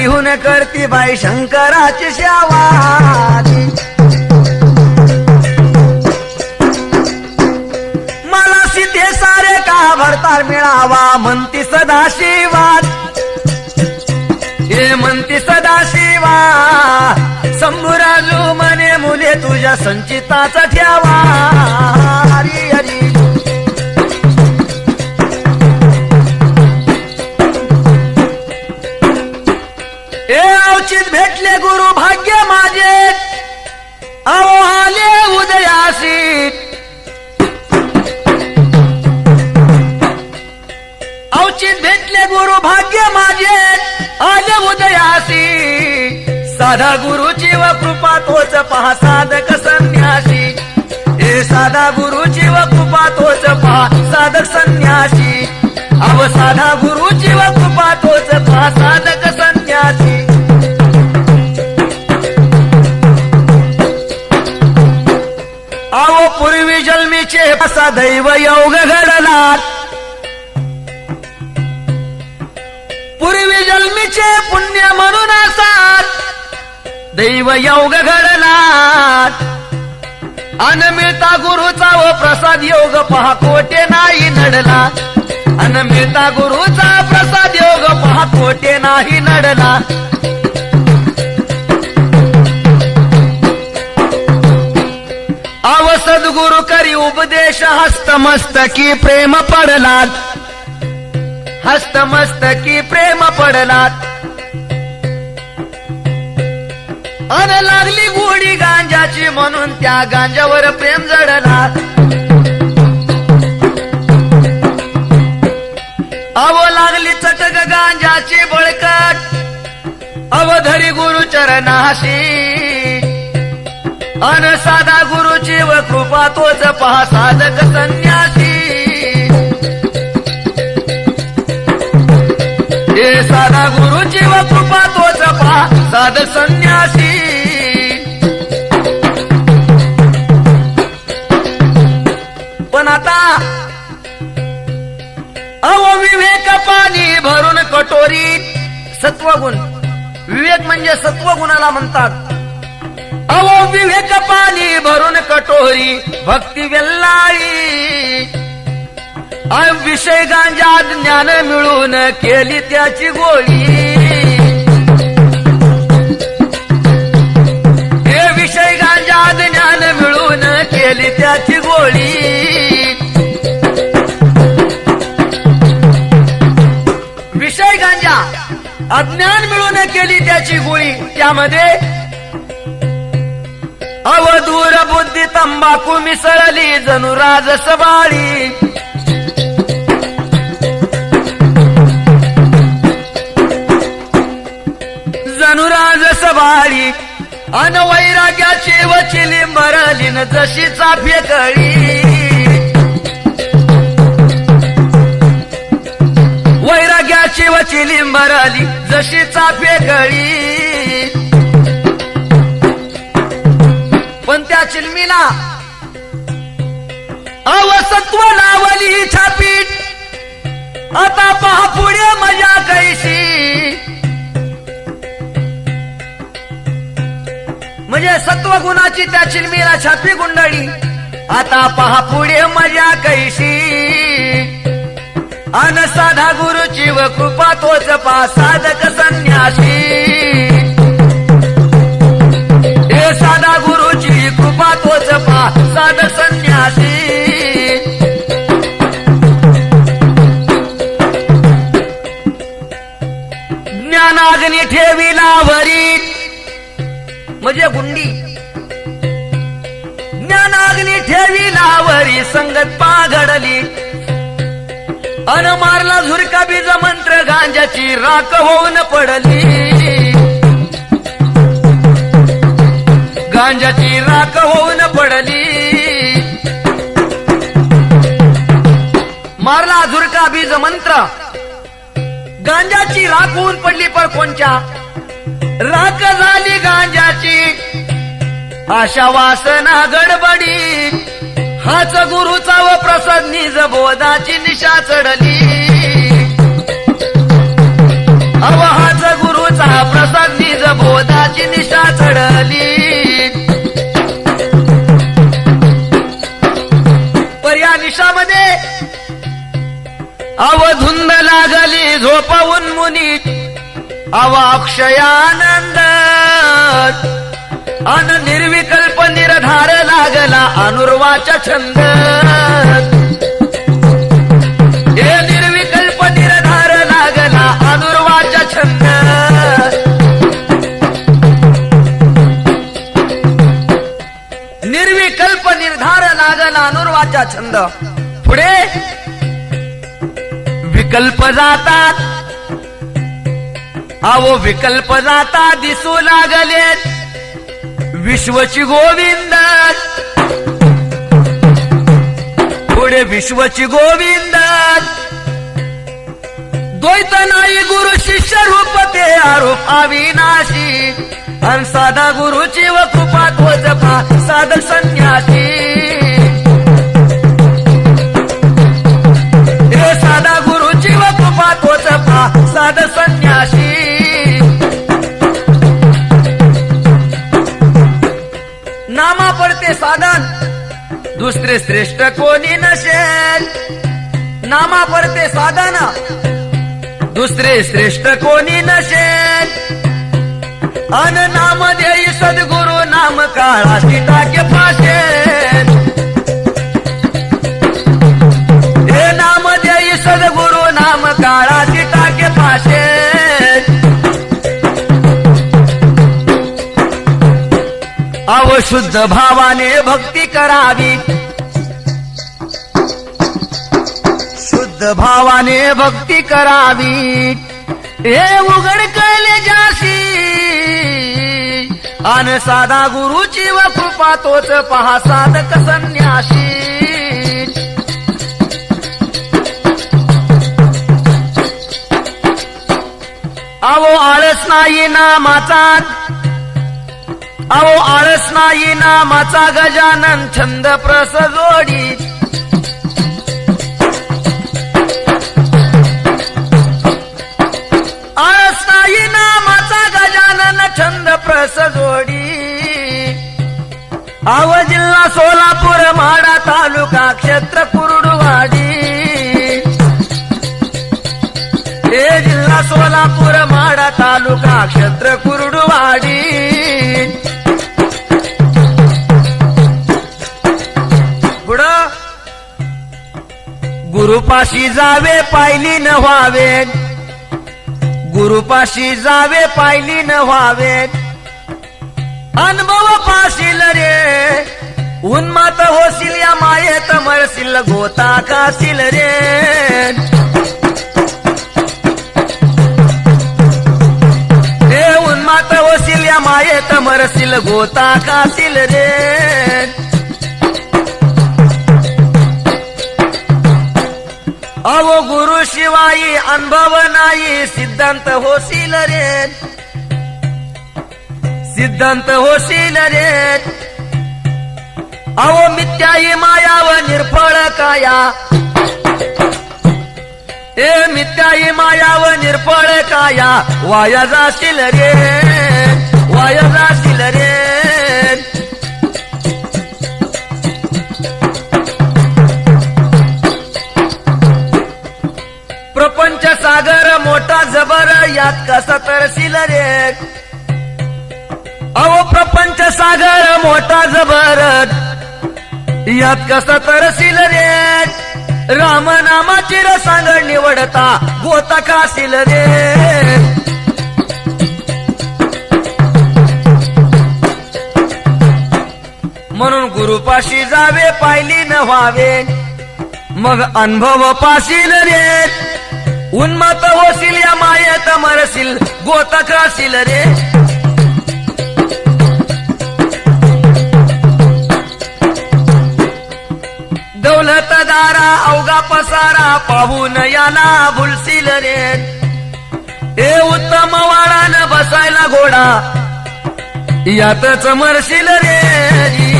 पात्र करती बाई शंकराची श्यावा मला सीते सारे का भरतार मिळावा म्हणती सदाशिवात हे म्हणती सदाशिवा शंभूराजू म्हणे मुले तुझ्या संचिताचा ठेवा. हरी भेटले गुरु भाग्य माझे. अहो आले उदयासी अवचित भेटले गुरु भाग्य माझे. आले उदयासी साधा गुरुची व कृपा तोच पहा साधक संन्यासी. हे साधा गुरुची व कृपा तोच पहा साधक संन्यासी. अव साधा गुरुची व कृपा तोच पहा साधक दैव योग घडलात पूर्वी जन्मीचे पुण्य म्हणून असात दैव योग घडला अनमिळता गुरुचा व प्रसाद योग पहा कोटे नाही नडला अनमिळता गुरुचा प्रसाद योग पहा कोटे नाही नडला सद्गुरु करी उपदेश हस्तमस्तकी प्रेम पडलात हस्तमस्तकी प्रेम पडलात अन लागली गोडी गांजाची म्हणून त्या गांजावर प्रेम जडला अव लागली चटक गांजाची बळकट अवधरी गुरु चरणाशी अन साधा गुरुची व कृपा तोच पहा साधक संन्यासी. हे साधा गुरुची व कृपा तोच पहा साधक संन्यासी. पण आता अविवेक पाणी भरून कटोरी सत्वगुण. विवेक म्हणजे सत्वगुणाला म्हणतात. अहो विवेक पाणी भरून कटोरी भक्ती वेल्लाळी. विषय गांजा ज्ञान मिळून केली त्याची गोळी. हे विषय गांजा ज्ञान मिळून केली त्याची गोळी. विषय गांजा अज्ञान मिळून केली त्याची गोळी. त्यामध्ये अवधूर बुद्धी तंबाखू मिसळली जणू राज सबाळी जणू राज सबाळी अन वैराग्याची वचिली मरली न जशी चाफे कळी वैराग्याची वचिली मरली जशी चाफे कळी पण त्या चिलमीला अवसत्व लावली छापीट. आता पहा पुढे मजा कैशी. म्हणजे सत्व गुणाची त्या चिलमीला छापी गुंडाळी. आता पहा पुढे मजा कैशी. अन साधा गुरुची व कृपा तोच पा साधक संन्यासी हे साधा गुरु साध संन्यासी. ज्ञानाग्नी ठेविला वरी म्हणजे गुंडी. ज्ञानाग्नी ठेवीला वरी संगत पाघडली. अन मारला झुरका बीज मंत्र गांजाची राख होऊन पडली. गांजाची राख होऊन पडली. मारला झुरका बीज मंत्र. गांजाची राखून पडली पर कोणच्या? राख झाली गांजाची. आशा वासना गडबडी. हाच गुरुचा व प्रसाद निज बोधाची निशा चढली. अव हाच गुरुचा प्रसाद निज बोधाची निशा चढली. अवाक्षयानंद अन निर्विकल्प निर्धार लागला अनुर्वाचा छंद हे निर्विकल्प निर्धार लागला अनुर्वाचा छंद निर्विकल्प निर्धार लागला अनुर्वाचा छंद. पुढे. विकल्प जातात. आवो विकल्प जाता दिसू लागले. विश्वची गोविंद. पुढे विश्वची गोविंद. द्वैत नाही गुरु शिष्य रूप ते आरोप अविनाशी. अन साधा गुरुची व कृपा तो जपा साध संन्यासी. साधा गुरुची व कृपा तो जपा साध संन्यासी. साधन दुसरे श्रेष्ठ कोणी नसेल. नामा परते साधन दुसरे श्रेष्ठ कोणी नसेल. अन नाम देई सद्गुरु नाम काळा टाके पाशे हे नाम देई सद्गुरु नाम काळा टाके पाशे शुद्ध भावाने भक्ती करावी. शुद्ध भावाने भक्ती करावी. हे उघड कळले जाशी अन साधा गुरुची व कृपा तोच पहा साधक संन्याशी. अहो आळस नाही नामाचा. अहो आळस नाही नामाचा गजानन छंद प्रस जोडी आळस नाही नामाचा गजानन छंद प्रस जोडी अव जिल्हा सोलापूर माडा तालुका क्षेत्र कुरुडवाडी. हे जिल्हा सोलापूर माडा तालुका क्षेत्र कुरुडवाडी. गुरुपाशी जावे पायली न व्हावे. गुरुपाशी जावे पायली न व्हावे. अनुभव पाशील रे. उन्मात होशील या मायेत मळशील गोता काशील रे. हे उन्मात होशील या मायेत मरशील गोता काशील रे. अहो गुरु शिवाई अनुभव नाही सिद्धांत होशील रे. सिद्धांत होशील रे. अहो मिथ्याई माया व निर्फळ काया. ए मिथ्याई माया व निर्फळ काया. वाया जाशील रे वाया जाशील सागर मोठा जबर यात कसा तरशील रे? अहो प्रपंच सागर मोठा जबर यात कसा तरशील रे? राम नामाची निवडता गोता काशील रे. म्हणून गुरुपाशी जावे पाहिली न व्हावे. मग अनुभव पाशील रे. उन्मत होशील या मायेत मरशील गोत राशील रे. दौलत दारा अवघा पसारा पाहून याला भुलशील रे. ए उत्तम वाळान बसायला घोडा यातच मरशील रे.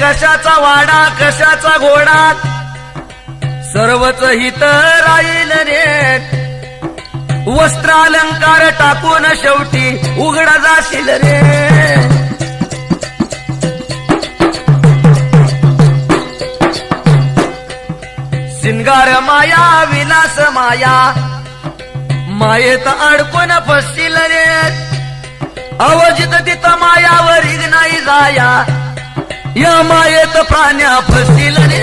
कशाचा वाडा कशाचा घोडा? सर्वच हित राहील रे. वस्त्रालंकार टाकून शेवटी उघडा जाशील रे. सिंगार माया विलास माया मायेत अडकून फसशील रे. अवजित तिथं मायावर नाही जाया. या मायेत प्राण्या फसतील रे.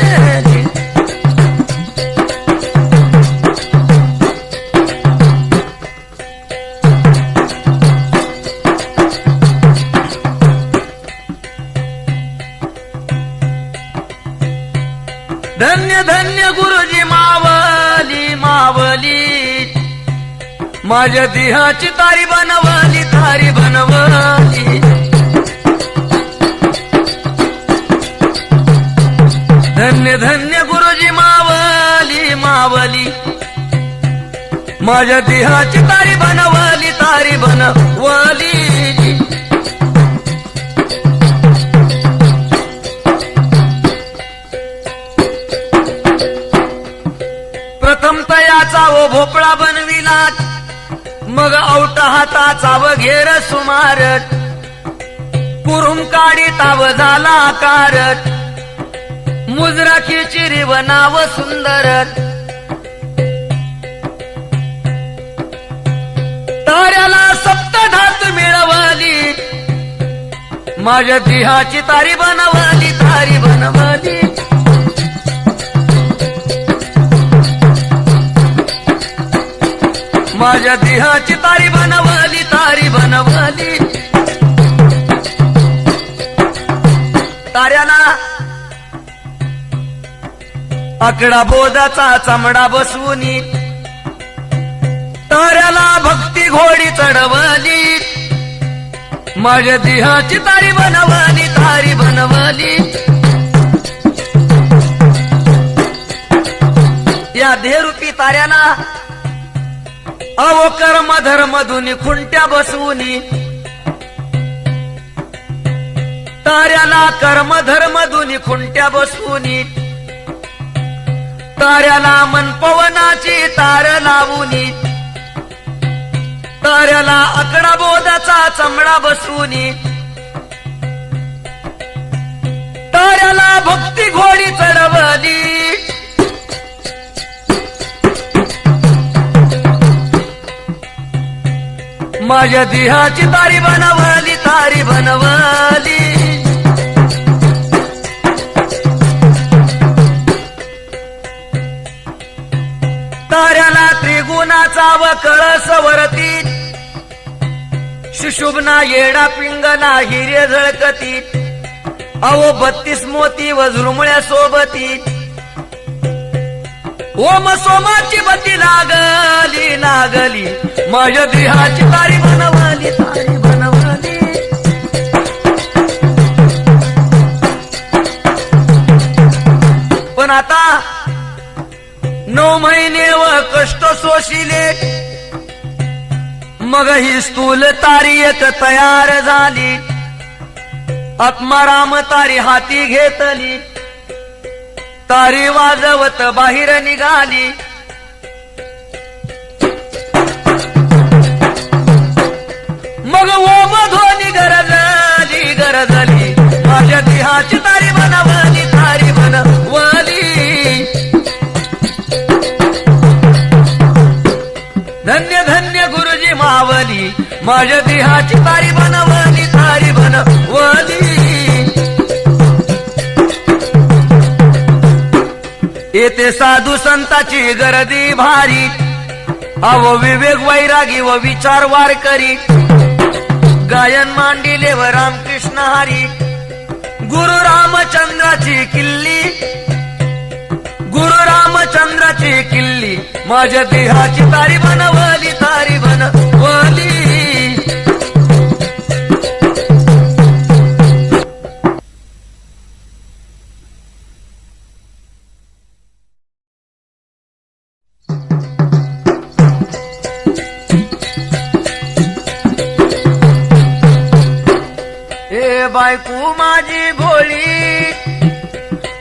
धन्य धन्य गुरुजी मावली मावली. माझ्या देहाची तारी बनवली तारी बनवली. माझ्या देहाची तारी बनवली तारी बनवली प्रथम तयाचा ओ भोपळा बनविला. मग औट हाताचा व घेर सुमार. कुरुम काडी ताव झाला आकार. मुजराची चिरी व नाव सुंदर. ताऱ्याला सप्त धात मिळवली. माझ्या देहाची तारी बनवली तारी बनवली. माझ्या देहाची तारी बनवली तारी बनवली. ताऱ्याला आकडा बोधाचा चमडा बसवून ताऱ्याला भक्त घोडी चढवली. माझ्या देहाची तारी बनवली तारी बनवली. या देहरूपी ताऱ्याला अवो कर्म धर्म खुंट्या बसवूनी. ताऱ्याला कर्म धर्म खुंट्या बसवूनी. ताऱ्याला मन पवनाची तार लावूनी. ताऱ्याला अकडा बोधाचा चमडा बसून ताऱ्याला भक्ती घोडी चढवली. माझ्या देहाची तारी बनवली तारी बनवली. ताऱ्याला त्रिगुणाचा व कळस वरती सुशुभना येडा पिंगला हिरे झळकती. अहो बत्तीस मोती व झुरमुळ्या सोबती. ओम सोमाची बत्ती लागली लागली माझ्या देहाची तारी बनवली तारी बनवली. पण आता नऊ महिने व कष्ट सोशिले. मग ही स्थूल तारी एक तयार झाली. आत्माराम तारी हाती घेतली. तारी वाजवत बाहेर निघाली. मग ओम ध्वनी गरजली गरजली. माझ्या देहाची तारी बनवली तारी बनवली. धन्य धन्य गुरुजी मावली. माझ्या देहाची तारी बनवली तारी बनवली. येते साधू संताची गर्दी भारी. अव विवेक वैरागी व विचार वार करी गायन मांडिले व रामकृष्ण हरी. गुरु रामचंद्राची किल्ली. गुरु रामचंद्राची किल्ली. माझ्या देहाची तारी बनवली तारी बनवली ए बायकू माझी भोळी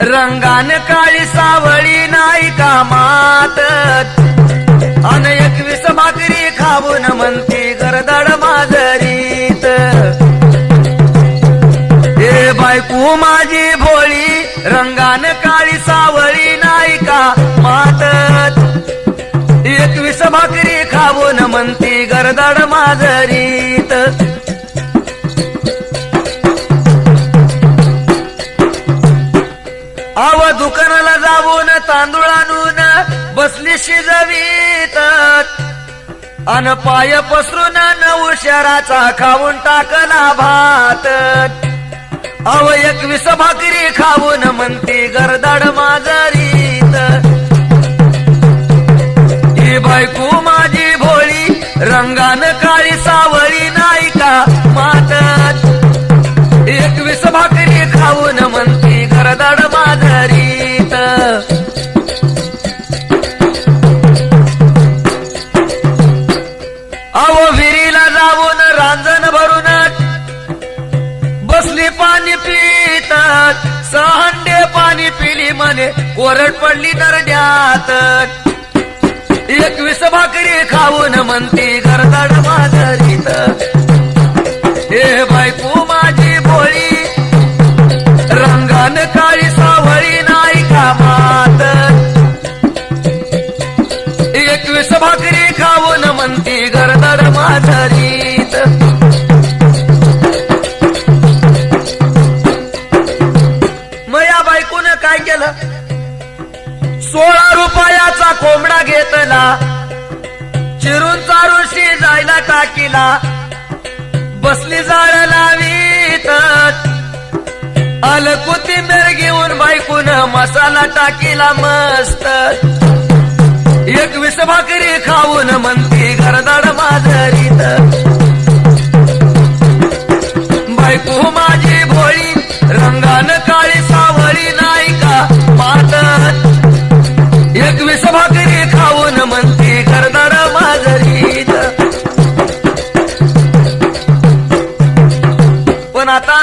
रंगान काळी सावळी नाही कामात अन एकवीस भाकरी खाऊन म्हणते गरदड माजरीत. हे बायकू माझी भोळी रंगान काळी सावळी नाही का मातत एकवीस भाकरी खाऊन म्हणते गरदड माजरीत. बसली शिजवीत अन पाय पसरून नऊ शहराचा खाऊन टाकला भात. अव एकवीस भाकरी खाऊन म्हणते गरदाड माजरीत. ही बायको माझी भोळी रंगान काळी सावळी नाही का मातत एकवीस भाकरी खाऊन म्हणते गरदाड माजरीत. पितात सहंडे पाणी पिली म्हणे कोरड पडली दर्ड्यात एकवीस भाकरी खाऊन म्हणते गरदाड माजरीत मसाला टाकीला मस्त. एकवीस भाकरी खाऊन म्हणती घरदाड माझरीत बायको माझी भोळी रंगान काळी सावळी नाही का एक एकवीस भाकरी खाऊन म्हणती घरदाड माझरीत पण आता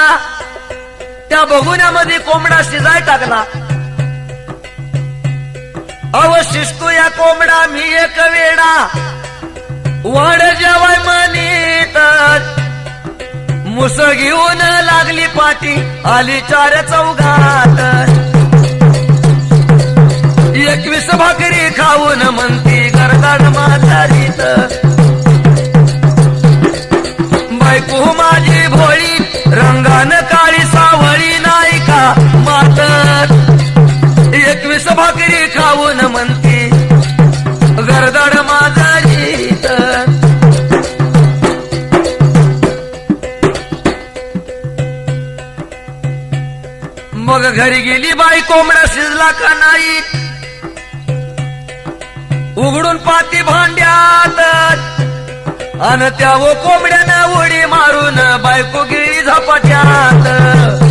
त्या बघुण्यामध्ये कोंबडा शिजाय टाकला. अव या कोंबडा मी एक वेडा. वाढ जेवाय म्हणीत. मुस घेऊन लागली पाठी आली चार चौघात. एकवीस भाकरी खाऊन म्हणत बाई कोंबडा शिजला का नाही? उघडून पाती भांड्यात. अन त्या कोंबड्यानं उडी मारून बायको गिळी झपाट्यात.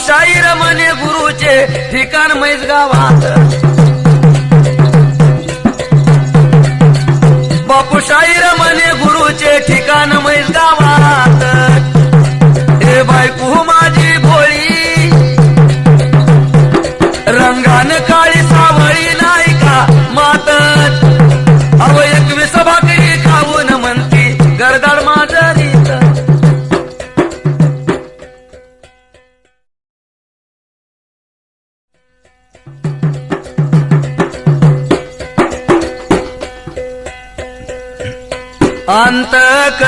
शाहीर म्हणे गुरुचे ठिकाण मैस गावात. बापू शाहीर म्हणे गुरुचे ठिकाण मैस गावात. हे बायकू माझी भोळी. रंगान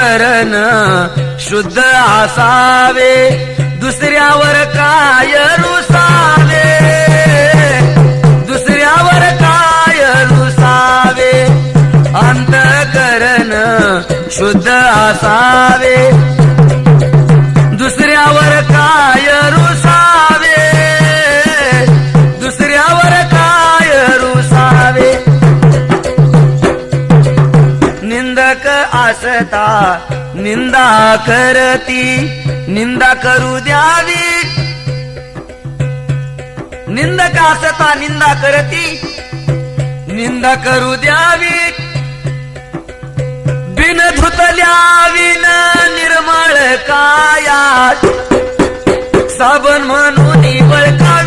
चरण शुद्ध असावे दुसऱ्यावर काय रुसावे? दुसऱ्यावर काय रुसावे? अंतकरण शुद्ध असावे हसता निंदा करती. निंदा करू द्यावी. निंदकासता निंदा करती. निंदा करू द्यावी. बिन धुतल्या विन निर्मळ काया साबण म्हणून बळका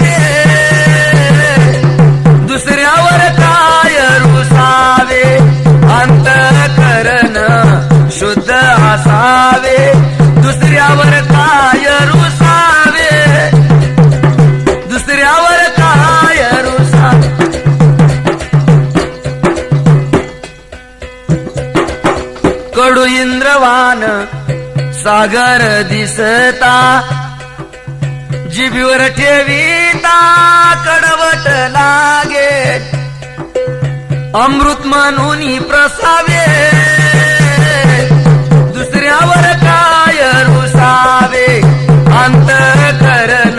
असावे दुसऱ्यावर काय रुसावे? दुसऱ्यावर काय रुसावे? कडू इंद्रवान सागर दिसता. जिबीवर ठेविता कडवट लागे. अमृत म्हणून प्रसावे. दुसऱ्यावर काय रुसावे? अंतकरण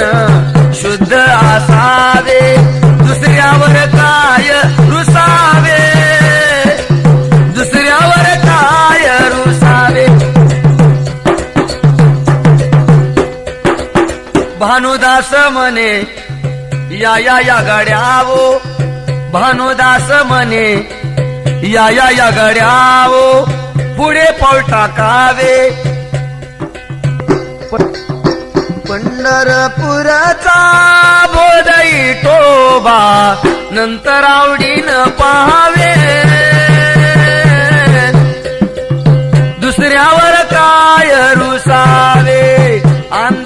शुद्ध असावे. दुसऱ्यावर काय रुसावे? दुसऱ्यावर काय रुसावे? भानुदास म्हणे या या या गाड्यावो. भानुदास म्हणे या या या गाड्यावो. पुढे पाऊल टाकावे. पंढरपुराचा भोदई टोबा नंतर आवडीनं पाहावे. दुसऱ्यावर काय रुसावे? आम्ही